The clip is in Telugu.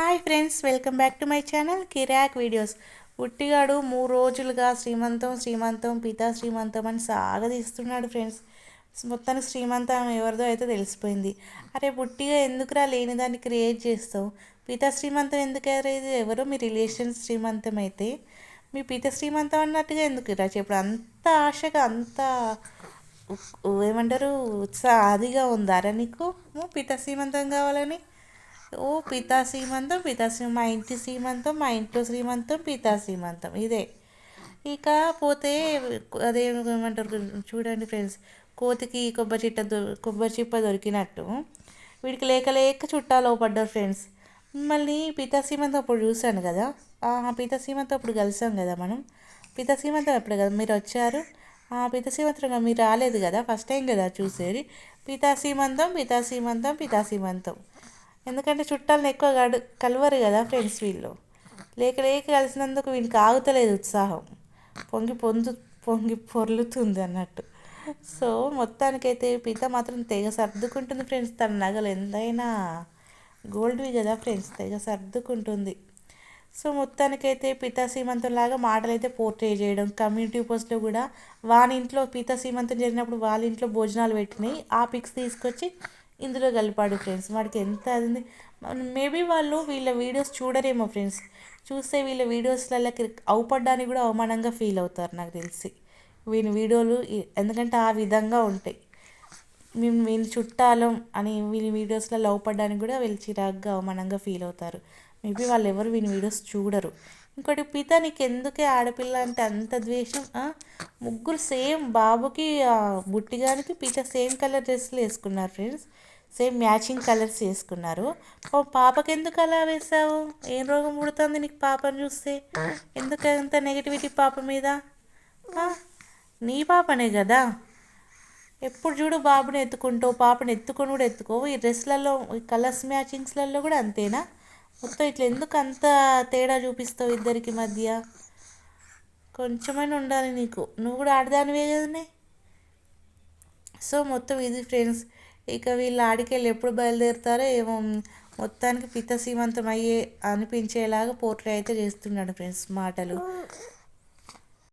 Hi friends welcome back to my channel Kirak videos. పుట్టిగాడు మూడు రోజులుగా శ్రీమంతం శ్రీమంతం పితా శ్రీమంతం అని సాగదీస్తున్నాడు ఫ్రెండ్స్. మొత్తానికి శ్రీమంతం ఎవరిదో అయితే తెలిసిపోయింది. అరే పుట్టిగా ఎందుకురా లేని దాన్ని క్రియేట్ చేస్తావు? పితా శ్రీమంతం ఎందుకు ఇది ఎవరో మీ రిలేషన్ శ్రీమంతం అయితే. మీ పిత శ్రీమంతం అన్నట్టుగా ఎందుకు రా చెప్పుడు అంత ఆశగా అంత ఏమంటారు ఉత్సాహ ఆదిగా ఉందారా నీకు? పిత శ్రీమంతం కావాలని? ఓ పితా శ్రీమంతం పితా శ్రీ మా ఇంటి శ్రీమంతం మా ఇంట్లో శ్రీమంతం పితా శ్రీమంతం. ఇదే. ఇక పోతే అదే ఏమంటారు చూడండి ఫ్రెండ్స్ కోతికి కొబ్బరి చిట్ట కొబ్బరి చిప్ప దొరికినట్టు వీడికి లేక లేక చుట్టాలు పడ్డారు ఫ్రెండ్స్. మళ్ళీ పితా శ్రీమంతం అప్పుడు చూశాను కదా ఆ పితా శ్రీమంతం అప్పుడు కలిసాం కదా మనం. పితా శ్రీమంతం ఎప్పుడు కదా మీరు వచ్చారు? ఆ పితా శ్రీమంతం మీరు రాలేదు కదా ఫస్ట్ టైం కదా చూసేది. పితా శ్రీమంతం పితా శ్రీమంతం పితా శ్రీమంతం. ఎందుకంటే చుట్టాలను ఎక్కువ గడు కలవరు కదా ఫ్రెండ్స్ వీళ్ళు. లేక లేక కలిసినందుకు వీనికి ఆగుతలేదు ఉత్సాహం. పొంగి పొందు పొంగి పొర్లుతుంది అన్నట్టు. సో మొత్తానికైతే పిత మాత్రం తెగ సర్దుకుంటుంది ఫ్రెండ్స్ తన నగలు ఎంతైనా గోల్డ్వి కదా ఫ్రెండ్స్ తెగ సర్దుకుంటుంది. సో మొత్తానికైతే పితా సీమంతం లాగా మాటలు అయితే పోర్ట్రే చేయడం కమ్యూనిటీ పోస్ట్లో కూడా వాని ఇంట్లో పితా సీమంతం జరిగినప్పుడు వాళ్ళ ఇంట్లో భోజనాలు పెట్టినాయి. ఆ పిక్స్ తీసుకొచ్చి ఇందులో కలిపాడు ఫ్రెండ్స్ వాడికి ఎంత అది మేబీ వాళ్ళు వీళ్ళ వీడియోస్ చూడరేమో ఫ్రెండ్స్ చూస్తే వీళ్ళ వీడియోస్లకి అవుపడ్డానికి కూడా అవమానంగా ఫీల్ అవుతారు నాకు తెలిసి. వీని వీడియోలు ఎందుకంటే ఆ విధంగా ఉంటాయి. మేము వీని చుట్టాలం అని వీని వీడియోస్లో లవ్ పడ్డానికి కూడా వీళ్ళు చిరాగ్గా అవమానంగా ఫీల్ అవుతారు. మేబీ వాళ్ళు ఎవరు వీని వీడియోస్ చూడరు. ఇంకోటి పిత నీకు ఎందుకే ఆడపిల్ల అంటే అంత ద్వేషం? ముగ్గురు సేమ్ బాబుకి బుట్టి బుట్టిగానికి పిత సేమ్ కలర్ డ్రెస్సులు వేసుకున్నారు ఫ్రెండ్స్ సేమ్ మ్యాచింగ్ కలర్స్ వేసుకున్నారు. ఓ పాపకి ఎందుకు అలా వేసావు ఏం రోగం పుడుతుంది నీకు పాపను చూస్తే? ఎందుకు అంత నెగిటివిటీ పాప మీద? నీ పాపనే కదా? ఎప్పుడు చూడు బాబుని ఎత్తుకుంటావు పాపని ఎత్తుకొని కూడా ఎత్తుకోవు. ఈ డ్రెస్లలో ఈ కలర్స్ మ్యాచింగ్స్లలో కూడా అంతేనా? మొత్తం ఇట్లా ఎందుకు అంత తేడా చూపిస్తావు ఇద్దరికి మధ్య? కొంచెమైనా ఉండాలి నీకు. నువ్వు కూడా ఆడదానివే కదనే? సో మొత్తం ఇది ఫ్రెండ్స్. ఇక వీళ్ళు ఆడికెళ్ళి ఎప్పుడు బయలుదేరుతారో ఏమో మొత్తానికి పిత్త సీమంతం అయ్యే అనిపించేలాగా పోర్ట్రే అయితే చేస్తున్నాడు ఫ్రెండ్స్ మాటలు.